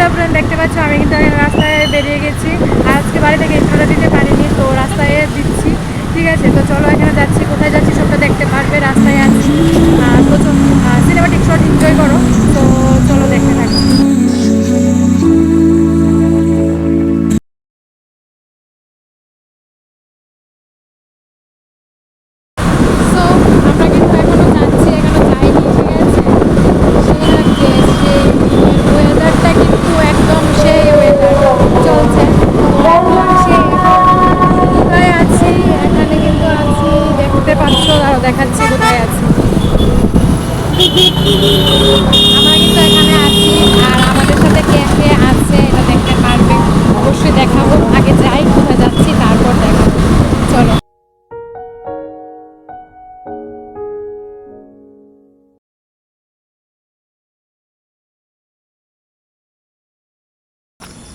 Hello friend দেখতে পাচ্ছ? আমি কিন্তু রাস্তায় বেরিয়ে গেছি। আজকে বাড়ি থেকে ইন্ট্রোটা দিতে পারিনি, তো রাস্তায় দিচ্ছি। ঠিক আছে, তো চলো এখানে যাচ্ছি। কোথায় যাচ্ছি সবটা দেখতে পারবে, রাস্তায় আছি। তো সিনেমাটিক শট এনজয় করো। তো চলো দেখতে থাকো।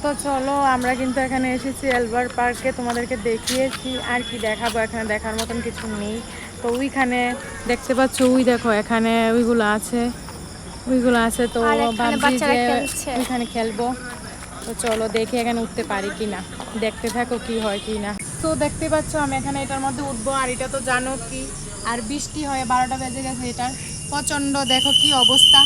তো চলো আমরা কিন্তু এখানে এসেছি এলবার পার্কে তোমাদেরকে দেখিয়েছি আর কি দেখাবো এখানে দেখার মতন কিছু নেই। তো ওইখানে দেখতে পাচ্ছ ওই দেখো এখানে ওইগুলো আছে। ওইগুলো আছে তো এখানে ভাবছি যে ওইখানে খেলব। তো চলো দেখি এখানে উঠতে পারি কি না দেখতে থাকো কি হয় কি না তো দেখতে পাচ্ছ আমি এখানে এটার মধ্যে উঠবো আর এটা তো জানো কি। আর বৃষ্টি হয়ে বারোটা বেজে গেছে এটার। প্রচণ্ড দেখো কি অবস্থা।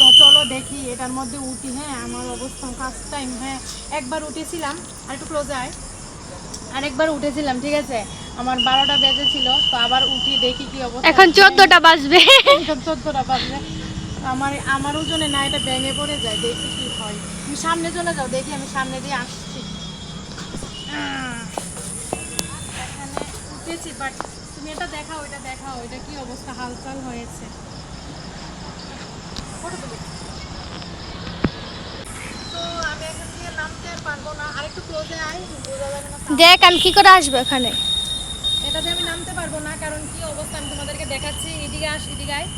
তো চলো দেখি এটার মধ্যে উঠি হ্যাঁ আমার অবস্থা ফার্স্ট টাইম হ্যাঁ। একবার উঠেছিলাম আর একটু ক্লোজ আয়। আরেকবার উঠেছিলাম ঠিক আছে? আমার বারোটা বেজেছিল তো আবার উঠি দেখি কি অবস্থা এখন চোদ্দটা বাজবে। এখন চোদ্দটা বাজবে। আমার আমার ওজনে না এটা ভেঙে পড়ে যায় দেখি কি হয়। তুমি সামনে চলে যাও দেখি আমি সামনে দিয়ে আসছি। উঠেছি বাট তুমি এটা দেখাও এটা দেখাও এটা কি অবস্থা হালচাল হয়েছে। দেখ আমি কি করে আসব এখানে এটাতে আমি নামতে পারব না কারণ কি অবস্থা আমি তোমাদেরকে দেখাচ্ছি। এদিকে আস এদিকে আয়।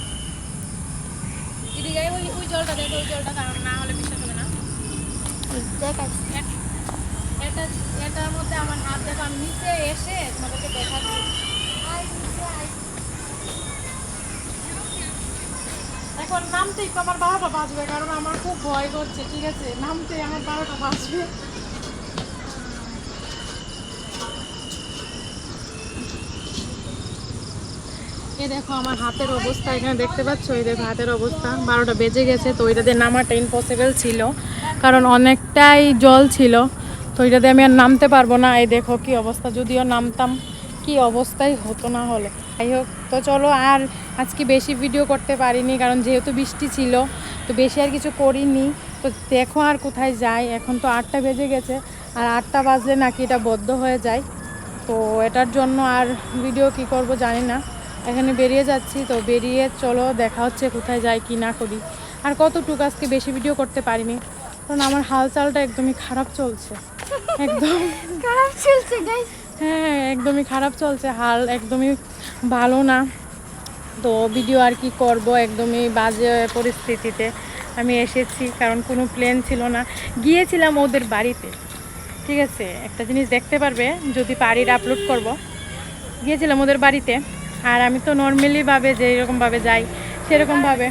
এদিকে ওই ওই জলটা দেখো ওই জলটা কারণ না হলে বিশ্বাস হবে না। দেখ এটা এটার মধ্যে আমার হাত দেখো আমি নিচে এসে তোমাদেরকে দেখাচ্ছি আয়, নিচে আয়। এখন নামতেই তো আমার বারোটা বাজবে, কারণ আমার খুব ভয় করছে, ঠিক আছে? নামতে আমার বারোটা বাজবে। এ দেখো আমার হাতের অবস্থা, এখানে দেখতে পাচ্ছ? এই দেখো হাতের অবস্থা, বারোটা বেজে গেছে, তো ওইটাতে নামাটা ইম্পসিবল ছিল, কারণ অনেকটাই জল ছিল, তো ওইটাতে আমি আর নামতে পারব না। এই দেখো কি অবস্থা, যদিও নামতাম, কি অবস্থাই হতো না হলে। যাই হোক তো চলো আর আজকে বেশি ভিডিও করতে পারিনি কারণ যেহেতু বৃষ্টি ছিল তো বেশি আর কিছু করিনি। তো দেখো আর কোথায় যাই এখন তো আটটা বেজে গেছে আর আটটা বাজলে নাকি এটা বদ্ধ হয়ে যায়। তো এটার জন্য আর ভিডিও কি করব জানি না। এখানে বেরিয়ে যাচ্ছি তো বেরিয়ে চলো দেখা হচ্ছে কোথায় যাই কি না করি। আর কতটুকু আজকে বেশি ভিডিও করতে পারিনি কারণ আমার হালচালটা একদমই খারাপ চলছে। একদম। খারাপ চলছে গাইস হ্যাঁ একদমই খারাপ চলছে, হাল একদমই ভালো না। তো ভিডিও আর কি করব, একদমই বাজে পরিস্থিতিতে আমি এসেছি, কারণ কোনো প্লেন ছিল না। গিয়েছিলাম ওদের বাড়িতে, ঠিক আছে? একটা জিনিস দেখতে পারবে, যদি পারির আপলোড করব। গিয়েছিলাম ওদের বাড়িতে, আর আমি তো নর্মালিভাবে যেরকমভাবে যাই, সেরকমভাবে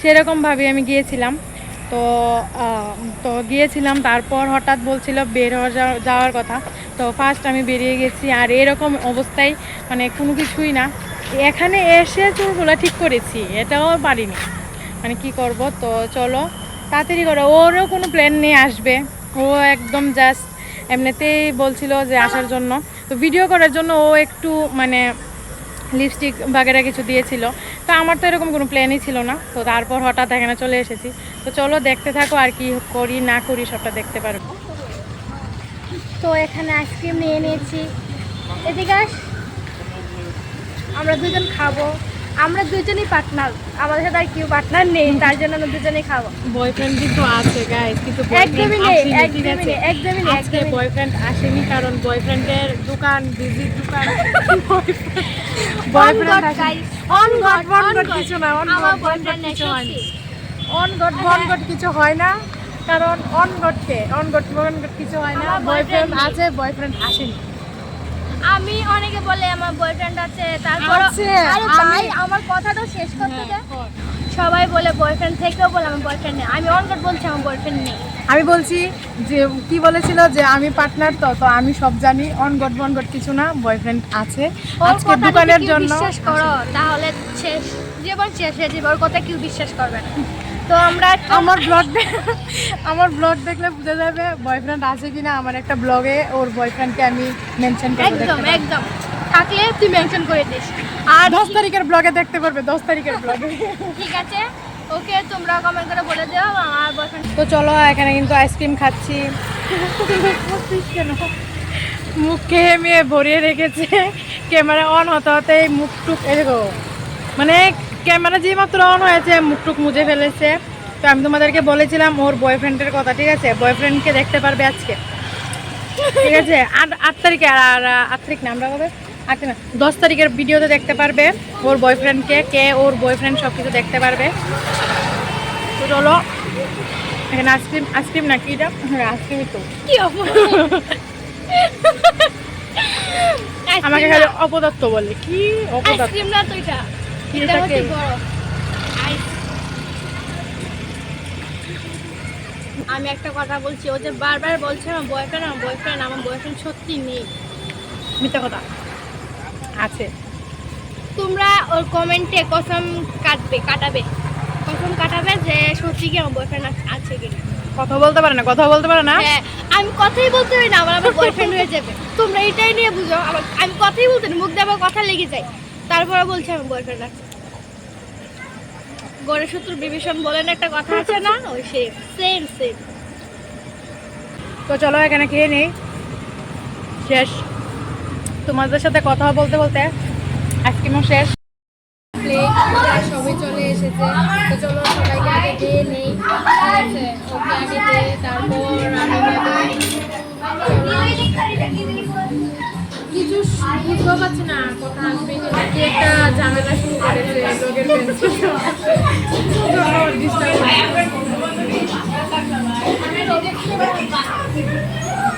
সেরকমভাবে আমি গিয়েছিলাম। তো তো গিয়েছিলাম, তারপর হঠাৎ বলছিল বের হওয়া যাওয়া- যাওয়ার কথা। তো ফার্স্ট আমি বেরিয়ে গেছি, আর এরকম অবস্থায় মানে কোনো কিছুই না। এখানে এসে চুলগুলো ঠিক করেছি, এটাও পারিনি। মানে কি করব? তো চলো, তাড়াতাড়ি করো। ওরও কোনো প্ল্যান নিয়ে আসবে। ও একদম জাস্ট এমনিতেই বলছিল যে আসার জন্য। তো ভিডিও করার জন্য ও একটু মানে লিপস্টিক বাগেরা কিছু দিয়েছিল। তো আমার তো এরকম কোনো প্ল্যানই ছিল না। তো তারপর হঠাৎ এখানে চলে এসেছি। তো চলো দেখতে থাকো আর কি করি না করি সবটা দেখতে পারব তো এখানে আইসক্রিম নিয়ে নিয়েছি। এদিকে আমরা দুজন খাব। আমরা দুজনই পার্টনার আমাদের সাথে আর কেউ পার্টনার নেই তার জন্য আমরা দুজনেই খাব। বয়ফ্রেন্ড কিন্তু আছে গাইস কিন্তু একদমই নেই একদমই নেই একদমই নেই আজকে বয়ফ্রেন্ড আসেনি কারণ বয়ফ্রেন্ডের দোকান দিদির দোকান। Boyfriend guys. On God on God কিছু না অন গড কিছু হয় অন গড বন গড কিছু হয় না কারণ অন গডকে অন গড বন গড কিছু হয় না। বয়ফ্রেন্ড আছে বয়ফ্রেন্ড আসেনি। আমি অনেকে বলে আমার বয়ফ্রেন্ড আছে তারপর আরে ভাই আমার কথাটা শেষ করতে দে। সবাই বলে বয়ফ্রেন্ড থেকেও বলে আমার বয়ফ্রেন্ড নেই। আমি অনগট বলছি আমার বয়ফ্রেন্ড নেই। আমি বলছি যে কি বলেছিল যে আমি পার্টনার তো তো আমি সব জানি। অনগট বনগট কিছু না বয়ফ্রেন্ড আছে। আজকে দোকানের জন্য বিশ্বাস করো? তাহলে শেষ জীবন শেষ হয়ে যাবে ওর কথা কেউ বিশ্বাস করবে না। তো আমরা আমার ব্লগ আমার ব্লগ দেখলে বুঝে যাবে বয়ফ্রেন্ড আছে কিনা আমার একটা ব্লগে ওর বয়ফ্রেন্ডকে আমি মেনশন করব একদম একদম। থাকলে তুই মেনশন করে দিস। আর দশ তারিখের ব্লগে দেখতে পারবে দশ তারিখের ব্লগে ঠিক আছে? ওকে তোমরা কমেন্ট করে বলে দিও আমার বয়ফ্রেন্ড তো চলো এখানে কিন্তু আইসক্রিম খাচ্ছি। কেন? মুখ মেয়ে ভরিয়ে রেখেছে। ক্যামেরা অন হতে হতে মুখ টুক এরকম মানে ক্যামেরা যে মাত্র অন হয়েছে মুখ টুক মুছে ফেলেছে। তো আমি তোমাদেরকে বলেছিলাম ওর বয়ফ্রেন্ডের কথা ঠিক আছে? বয়ফ্রেন্ডকে দেখতে পারবে আজকে। ঠিক আছে? আট আট তারিখে আর আর আট তারিখ না আমরা কবে আট না দশ তারিখের ভিডিওতে দেখতে পারবে ওর বয়ফ্রেন্ডকে কে ওর বয়ফ্রেন্ড সব কিছু দেখতে পারবে। তো চলো এখানে আইসক্রিম আইসক্রিম না কি এটা? হ্যাঁ আইসক্রিমই তো। কি আমাকে খালি অপদত্ত বলে। কি অপদত্ত না তো এটা? এটা এটা হচ্ছে কি? আমি একটা কথা বলছি ও যে বারবার বলছে আমার বয়ফ্রেন্ড আমার বয়ফ্রেন্ড আমার বয়ফ্রেন্ড সত্যি নেই মিথ্যা কথা। আছে। তোমরা ওর কমেন্টে কসম কাটবে কাটাবে। কসম কাটাবে যে সত্যি কি আমার বয়ফ্রেন্ড আছে কিনা। কথা বলতে পারে না কথা বলতে পারে না। হ্যাঁ আমি কথাই বলতে পারি না আমার আমার বয়ফ্রেন্ড হয়ে যাবে। তোমরা এটাই নিয়ে বুঝো আমার আমি কথাই বলতে না মুখ দিয়ে আমার কথা লেগে যায়। তারপরে বলছে আমি বয়ফ্রেন্ড আছে। গণেশ শত্রু বিভীষণ বলেন একটা কথা আছে না? ওই সেম সেম সেম তো চলো এখানে খেয়ে নেই। শেষ। তোমাদের সাথে কথা বলতে বলতে আইসক্রিমও শেষ। সবই চলে এসেছে। তো চলো সবাইকে আগে দিয়ে নেই। ওকে আগে দিয়ে তারপর আমি বুঝতেও পারছি না কথা আসবে কি একটা ঝামেলা শুরু করেছে লোকের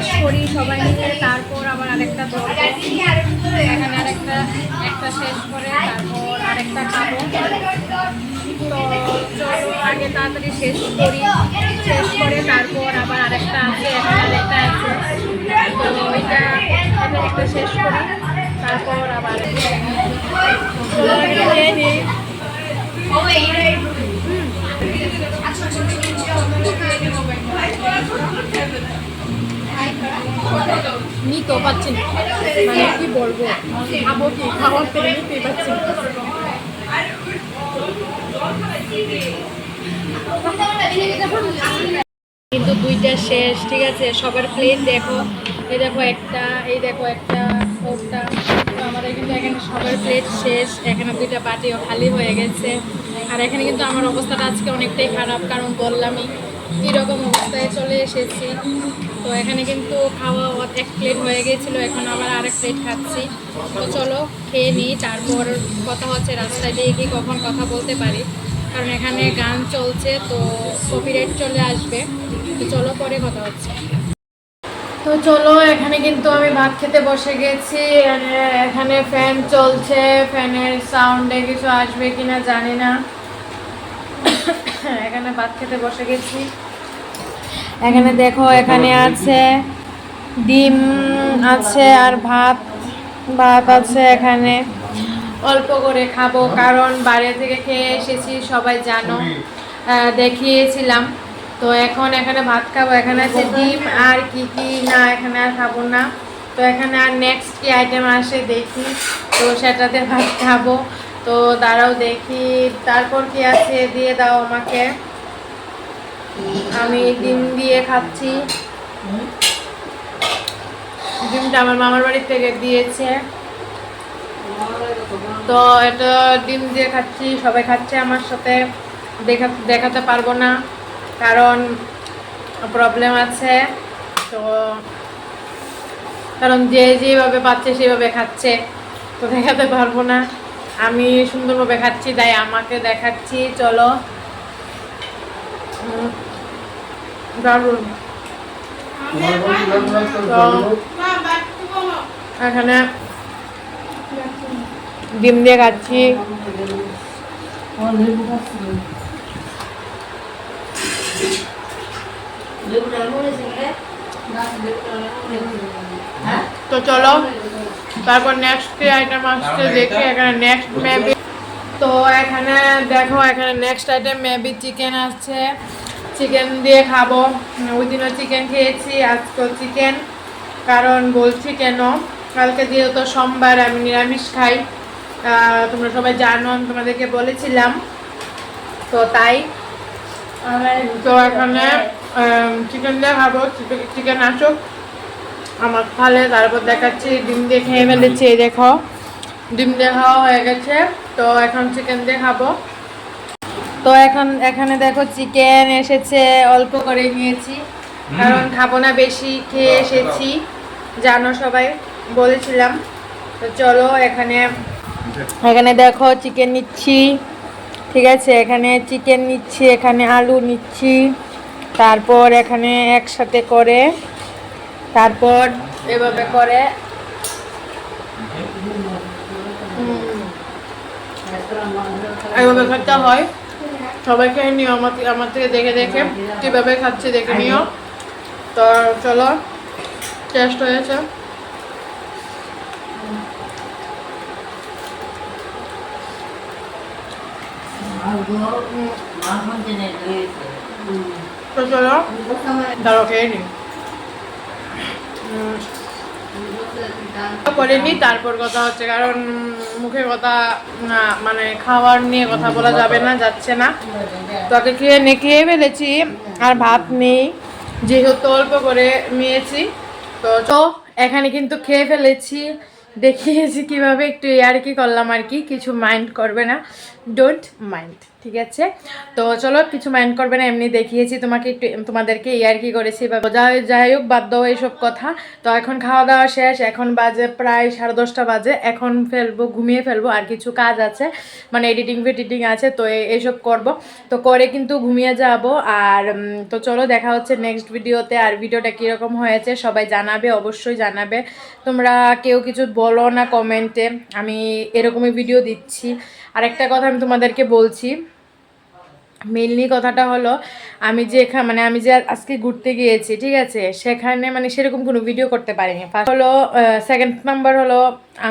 শেষ করি সবাই মিলে তারপর আবার আরেকটা ধরবো এখানে আরেকটা একটা শেষ করে তারপর আরেকটা খাব তো আগে তাড়াতাড়ি শেষ করি শেষ করে তারপর আবার আরেকটা আছে এখানে আরেকটা আছে তো ওইটা এখানে একটা শেষ করি তারপর আবার চলো আগে খেয়ে নিতে পারছি না। মানে কি বলব? খাব কি? না। কিন্তু দুইটা শেষ, ঠিক আছে? সবার প্লেট দেখো। এই দেখো একটা, এই দেখো একটা ওটা আমাদের কিন্তু এখানে সবার প্লেট শেষ। এখানে দুইটা বাটিও খালি হয়ে গেছে। আর এখানে কিন্তু আমার অবস্থাটা আজকে অনেকটাই খারাপ, কারণ বললামই কীরকম অবস্থায় চলে এসেছি। তো এখানে কিন্তু খাওয়া এক প্লেট হয়ে গেছিল, এখন আবার আরেক প্লেট খাচ্ছি। তো চলো খেয়ে নিই, তারপর কথা হচ্ছে রাস্তায় দিয়ে গিয়ে কখন কথা বলতে পারি। কারণ এখানে গান চলছে, তো কপিরাইট চলে আসবে। তো চলো পরে কথা হচ্ছে। তো চলো, এখানে কিন্তু আমি ভাত খেতে বসে গেছি। এখানে ফ্যান চলছে ফ্যানের সাউন্ডে কিছু আসবে কিনা জানি না। এখানে ভাত খেতে বসে গেছি। এখানে দেখো, এখানে আছে ডিম আছে আর ভাত ভাত আছে এখানে। অল্প করে খাব, কারণ বাইরে থেকে খেয়ে এসেছি, সবাই জানো। দেখিয়েছিলাম। তো এখন এখানে ভাত খাব। এখানে আছে ডিম, আর কি কি? না, এখানে আর খাব না। তো এখানে আর নেক্সট কি আইটেম আসে দেখি। তো সেটাতে ভাত খাব। তো দাঁড়াও দেখি, তারপর কি আছে? দিয়ে দাও আমাকে। আমি ডিম দিয়ে খাচ্ছি। ডিমটা আমার মামার বাড়ির থেকে দিয়েছে। তো এটা ডিম দিয়ে খাচ্ছি, সবাই খাচ্ছে আমার সাথে। দেখা, দেখাতে পারব না, কারণ প্রবলেম আছে। তো কারণ যে যেভাবে পাচ্ছে সেভাবে খাচ্ছে, তো দেখাতে পারব না। আমি সুন্দরভাবে খাচ্ছি তাই আমাকে দেখাচ্ছি চলো। তো এখানে ডিম দিয়ে খাচ্ছি। তো চলো। তারপর নেক্সট কি আইটেম আসছে দেখি এখানে নেক্সট মেবি তো এখানে দেখো এখানে নেক্সট আইটেম মেবি চিকেন আসছে। চিকেন দিয়ে খাব। ওই দিনও চিকেন খেয়েছি আজকেও চিকেন কারণ বলছি কেন? কালকে যেহেতু সোমবার আমি নিরামিষ খাই। আহ, তোমরা সবাই জানো আমি তোমাদেরকে বলেছিলাম। তো তাই। তো এখানে চিকেন দিয়ে খাব। চিকেন আসুক। আমার তাহলে তারপর দেখাচ্ছি ডিম দিয়ে খেয়ে ফেলেছি এই দেখো। ডিম দিয়ে খাওয়া হয়ে গেছে। তো এখন চিকেন দিয়ে খাব। তো এখন এখানে দেখো চিকেন এসেছে অল্প করে নিয়েছি। কারণ খাব না বেশি খেয়ে এসেছি। জানো সবাই বলেছিলাম। তো চলো এখানে এখানে দেখো চিকেন নিচ্ছি। ঠিক আছে এখানে চিকেন নিচ্ছি এখানে আলু নিচ্ছি। তারপর এখানে একসাথে করে তারপর এভাবে করে। এভাবে খেতে হয়। সবাই খেয়ে নিও আমার আমার থেকে দেখে দেখে। কীভাবে খাচ্ছে দেখে নিও। তো চলো টেস্ট হয়েছে। তো চলো দাঁড়ো খেয়ে নি উম, করে নি তারপর কথা হচ্ছে, কারণ মুখে কথা মানে খাওয়ার নিয়ে কথা বলা যাবে না, যাচ্ছে না। তো আগে খেয়ে নে, খেয়ে ফেলেছি, আর ভাত নেই। যেহেতু অল্প করে নিয়েছি, তো তো এখানে কিন্তু খেয়ে ফেলেছি। দেখিয়েছি কীভাবে, একটু আর কি করলাম আর কি, কিছু মাইন্ড করবে না। ডোন্ট মাইন্ড ঠিক আছে? তো চলো, কিছু মাইন্ড করবে না, এমনি দেখিয়েছি তোমাকে একটু, তোমাদেরকে ইয়ার কি করেছি, বা যাই যাই হোক, বাদ দাও এইসব কথা। তো এখন খাওয়া দাওয়া শেষ, এখন বাজে প্রায় সাড়ে দশটা বাজে, এখন ফেলব, ঘুমিয়ে ফেলব, আর কিছু কাজ আছে মানে এডিটিং ফেডিটিং আছে, তো এইসব করব। তো করে কিন্তু ঘুমিয়ে যাব, আর তো চলো, দেখা হচ্ছে নেক্সট ভিডিওতে আর ভিডিওটা কীরকম হয়েছে, সবাই জানাবে, অবশ্যই জানাবে। তোমরা কেউ কিছু বলো না কমেন্টে আমি এরকমই ভিডিও দিচ্ছি। আরেকটা কথা আমি তোমাদেরকে বলছি। মেনলি কথাটা হলো, আমি যে মানে আমি যে আজকে ঘুরতে গিয়েছি, ঠিক আছে? সেখানে মানে সেরকম কোনো ভিডিও করতে পারিনি। ফার্স্ট হলো সেকেন্ড নাম্বার হলো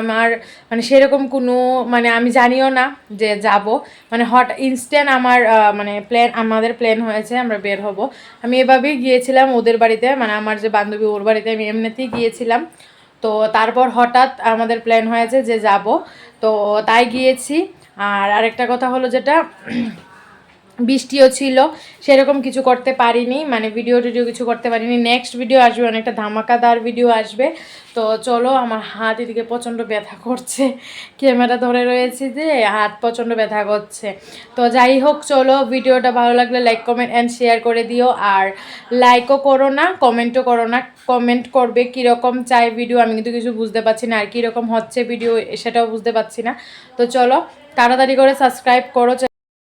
আমার মানে সেরকম কোনো মানে আমি জানিও না যে যাব। মানে হট ইনস্ট্যান্ট আমার মানে প্ল্যান আমাদের প্ল্যান হয়েছে, আমরা বের হব। আমি এভাবেই গিয়েছিলাম ওদের বাড়িতে মানে আমার যে বান্ধবী ওর বাড়িতে, আমি এমনিতেই গিয়েছিলাম। তো তারপর হঠাৎ আমাদের প্ল্যান হয়েছে যে যাব। তো তাই গিয়েছি। আর আরেকটা কথা হলো যেটা বৃষ্টিও ছিল, সেরকম কিছু করতে পারিনি মানে ভিডিও টিডিও কিছু করতে পারিনি। নেক্সট ভিডিও আসবে, অনেকটা ধামাকাদার ভিডিও আসবে। তো চলো, আমার হাত এদিকে প্রচণ্ড ব্যথা করছে। ক্যামেরা ধরে রয়েছে যে, হাত প্রচণ্ড ব্যথা করছে। তো যাই হোক, চলো, ভিডিওটা ভালো লাগলে লাইক কমেন্ট অ্যান্ড শেয়ার করে দিও। আর লাইকও করো না কমেন্টও করো না। কমেন্ট করবে কীরকম চাই ভিডিও আমি কিন্তু কিছু বুঝতে পারছি না। আর কীরকম হচ্ছে ভিডিও সেটাও বুঝতে পারছি না। তো চলো, তাড়াতাড়ি করে সাবস্ক্রাইব করো